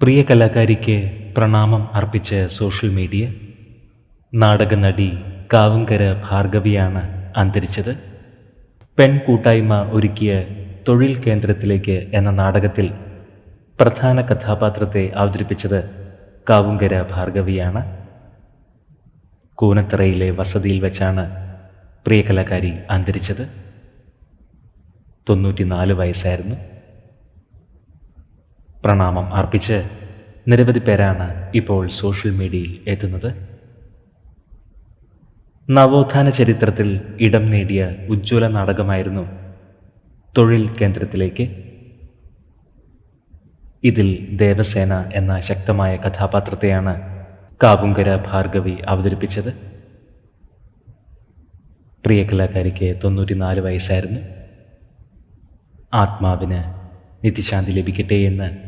പ്രിയ കലാകാരിക്ക് പ്രണാമം അർപ്പിച്ച് social media. നാടകനടി Kavunkara ഭാർഗവിയാണ് അന്തരിച്ചത്. പെൺകൂട്ടായ്മ ഒരുക്കിയ തൊഴിൽ കേന്ദ്രത്തിലേക്ക് എന്ന നാടകത്തിൽ പ്രധാന കഥാപാത്രത്തെ അവതരിപ്പിച്ചത് കാവുങ്കര ഭാർഗവിയാണ്. കൂനത്തറയിലെ വസതിയിൽ വെച്ചാണ് പ്രിയ കലാകാരി അന്തരിച്ചത്. തൊണ്ണൂറ്റിനാല് വയസ്സായിരുന്നു. പ്രണാമം അർപ്പിച്ച് നിരവധി പേരാണ് ഇപ്പോൾ സോഷ്യൽ മീഡിയയിൽ എത്തുന്നത്. നവോത്ഥാന ചരിത്രത്തിൽ ഇടം നേടിയ ഉജ്ജ്വല നാടകമായിരുന്നു തൊഴിൽ കേന്ദ്രത്തിലേക്ക്. ഇതിൽ ദേവസേന എന്ന ശക്തമായ കഥാപാത്രത്തെയാണ് കാവുങ്കര ഭാർഗവി അവതരിപ്പിച്ചത്. പ്രിയ കലാകാരിക്ക് തൊണ്ണൂറ്റിനാല് വയസ്സായിരുന്നു. ആത്മാവിന് നിത്യശാന്തി ലഭിക്കട്ടെ എന്ന്